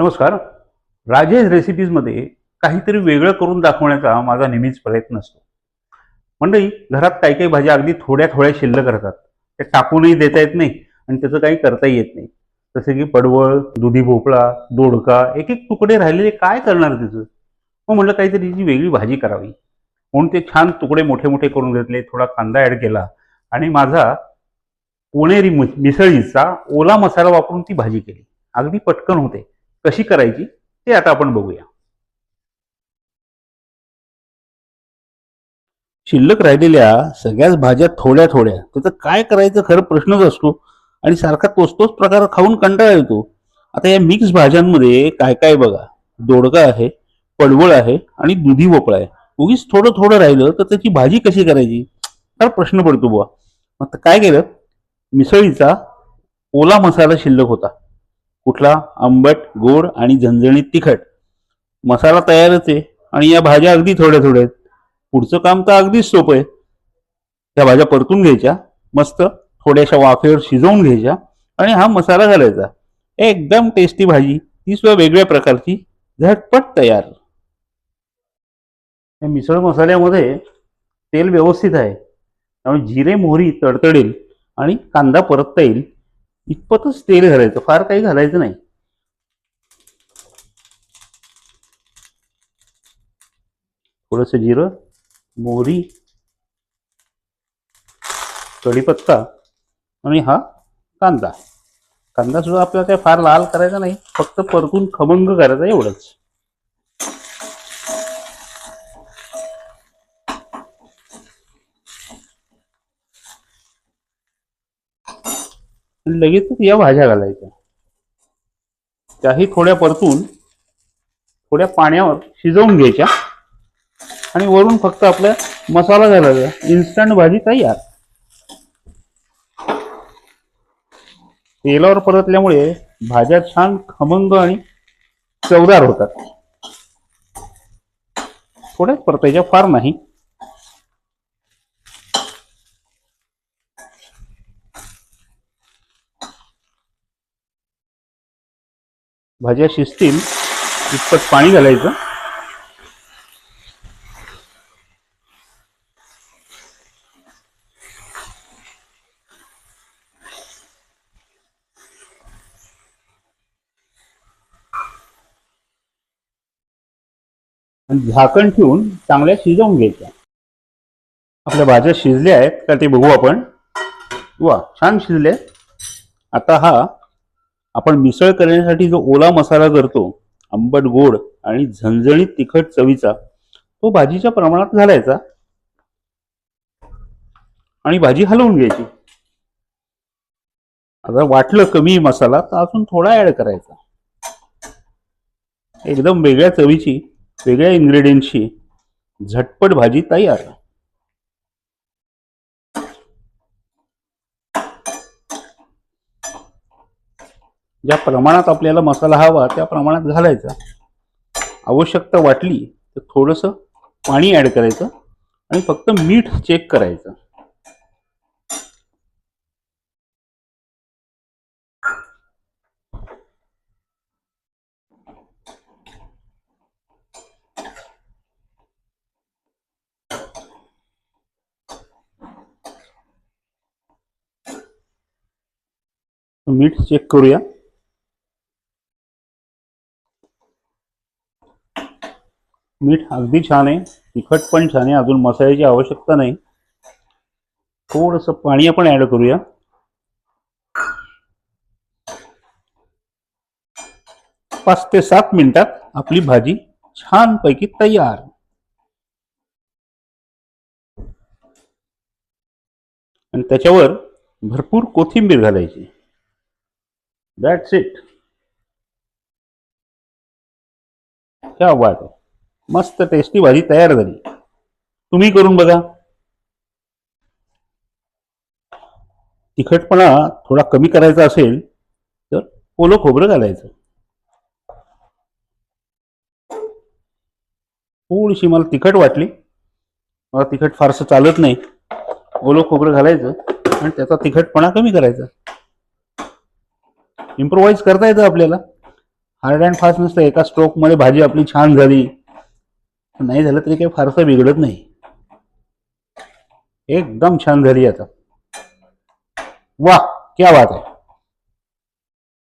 नमस्कार. राजेश रेसिपीजमध्ये काहीतरी वेगळं करून दाखवण्याचा माझा नेहमीच प्रयत्न असतो. मंडळी घरात काही काही भाज्या अगदी थोड्या थोड्या शिल्लक राहतात. त्या टाकूनही देता येत नाही आणि त्याचं काही करताही येत नाही. जसे की पडवळ दुधी भोपळा दोडका एक एक तुकडे राहिलेले काय करणार त्याचं? मग म्हटलं काहीतरी जी वेगळी भाजी करावी. म्हणून ते छान तुकडे मोठे मोठे करून घेतले थोडा कांदा ॲड केला आणि माझा पुणेरी मिसळीचा ओला मसाला वापरून ती भाजी केली. अगदी पटकन होते. कशी करायची ते आता आपण बघूया. शिल्लक राहिलेल्या सगळ्याच भाज्या थोड्या थोड्या. त्याचं काय करायचं खरं प्रश्नच असतो. आणि सारखा तोच तोच प्रकार खाऊन कंटाळा येतो. आता या मिक्स भाज्यांमध्ये काय काय बघा. दोडका आहे पडवळ आहे आणि दुधी भोपळा आहे. उगीच थोडं थोडं राहिलं तर त्याची भाजी कशी करायची? तर प्रश्न पडतो बुवा. मग काय केलं? मिसळीचा ओला मसाला शिल्लक होता. कुठला आंबट गोड आणि झणझणीत तिखट. मसाला तयारच आहे आणि या भाज्या अगदी थोड्या थोड्या आहेत. पुढचं काम तर अगदीच सोपं आहे. त्या भाज्या परतून घ्यायच्या मस्त थोड्याशा वाफेवर शिजवून घ्यायच्या आणि हा मसाला घालायचा. एकदम टेस्टी भाजी ती सुद्धा वेगळ्या प्रकारची झटपट तयार. या मिसळ मसाल्यामध्ये तेल व्यवस्थित आहे. त्यामुळे जिरे मोहरी तडतडेल आणि कांदा परतता येईल. इतपतच तेल घालायचं फार काही घालायचं नाही. थोडस जिरं मोहरी कढीपत्ता आणि हा कांदा. कांदा सुद्धा आपल्याला काही फार लाल करायचा नाही फक्त परतून खमंग करायचा एवढंच. लगेचच या भाज्या घालायच्या. त्याही थोड्या परतून थोड्या पाण्यावर शिजवून घ्यायच्या. आणि वरून फक्त आपला मसाला घालायचा. इन्स्टंट भाजी तयार. तेलावर परतल्यामुळे भाज्या छान खमंग आणि चवदार होतात. थोड्याच परतायच्या फार नाही. भाज्या शिजतील इतपत पाणी घालायचं. आणि झाकण ठेवून चांगल्या शिजवून घ्यायच्या. आपल्या भाज्या शिजल्या आहेत का ते बघू आपण. वा छान शिजले. आता हा आपण मिसळ करण्यासाठी जो ओला मसाला करतो आंबट गोड आणि झणझणीत तिखट चवीचा तो भाजीच्या प्रमाणात घालायचा आणि भाजी हलवून घ्यायची. आता वाटलं कमी मसाला तर अजून थोडा ऍड करायचा. एकदम वेगळ्या चवीची वेगळ्या इन्ग्रेडियंटची झटपट भाजी तयार. ज्या प्रमाणात आपल्याला मसाला हवा त्या प्रमाणात घालायचा. आवश्यकता वाटली तर थोडस पाणी ऍड करायचं आणि फक्त मीठ चेक करायचं. मीठ चेक करूया. मीठ अगदी छान आहे. तिखट पण छान आहे. अजून मसाल्याची आवश्यकता नाही. थोडस पाणी आपण ऍड करूया. पाच ते सात मिनिटात आपली भाजी छानपैकी तयार. आणि त्याच्यावर भरपूर कोथिंबीर घालायची. दॅट्स इट क्या वाट आहे. मस्त टेस्टी भाजी तयार झाली. तुम्ही करून बघा. तिखटपणा थोडा कमी करायचा असेल तर ओलं खोबरं घालायचं. थोडीशी मला तिखट वाटली. मला तिखट फारसं चालत नाही. ओलं खोबरं घालायचं आणि त्याचा तिखटपणा कमी करायचा. इम्प्रोवाइज करता येतं आपल्याला. हार्ड अँड फास्ट नसतं. एका स्ट्रोकमध्ये भाजी आपली छान झाली. नाही झालं तरी काही फारसं बिघडत नाही. एकदम छान झाली आता. वा क्या बात आहे.